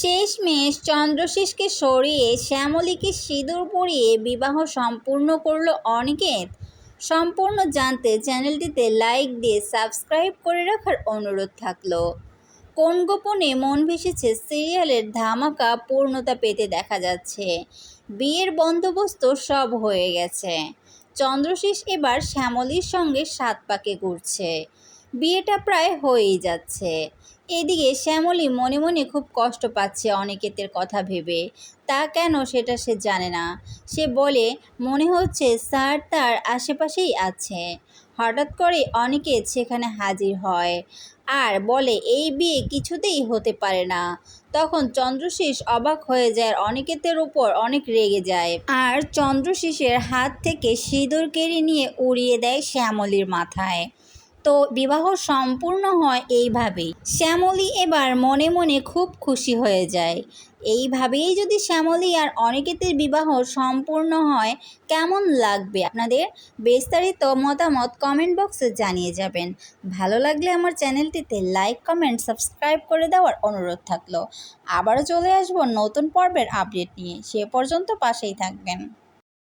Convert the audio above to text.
শেষমেশ চন্দ্রশেষকে সরিয়ে শ্যামলীকে সিঁদুর পরিয়ে বিবাহ সম্পূর্ণ করল অনিকেত। সম্পূর্ণ জানতে চ্যানেলটিতে লাইক দিয়ে সাবস্ক্রাইব করে রাখার অনুরোধ থাকল। কোন গোপনে মন ভেসেছে সিরিয়ালের ধামাকা পূর্ণতা পেতে দেখা যাচ্ছে। বিয়ের বন্দোবস্ত সব হয়ে গেছে। চন্দ্রশেষ এবার শ্যামলীর সঙ্গে সাত পাকে ঘুরছে। বিয়েটা প্রায় হয়েই যাচ্ছে। এদিকে শ্যামলী মনে মনে খুব কষ্ট পাচ্ছে অনিকেতের কথা ভেবে। তা কেন সেটা সে জানে না। সে বলে, মনে হচ্ছে স্যার তার আশেপাশেই আছে। হঠাৎ করে অনিকেত সেখানে হাজির হয় আর বলে, এই বিয়ে কিছুতেই হতে পারে না। তখন চন্দ্রশেষ অবাক হয়ে যায় অনিকেতের উপর অনেক রেগে যায়। আর চন্দ্রশেষের হাত থেকে সিঁদুর কেড়ে নিয়ে উড়িয়ে দেয় শ্যামলীর মাথায়। তো বিবাহ সম্পূর্ণ হয় এইভাবেই। শ্যামলী এবার মনে মনে খুব খুশি হয়ে যায়। এইভাবেই যদি শ্যামলী আর অনিকেতের বিবাহ সম্পূর্ণ হয়, কেমন লাগবে আপনাদের? বিস্তারিত মতামত কমেন্ট বক্সে জানিয়ে যাবেন। ভালো লাগলে আমার চ্যানেলটিতে লাইক কমেন্ট সাবস্ক্রাইব করে দেওয়ার অনুরোধ থাকল। আবারও চলে আসব নতুন পর্বের আপডেট নিয়ে। সে পর্যন্ত পাশেই থাকবেন।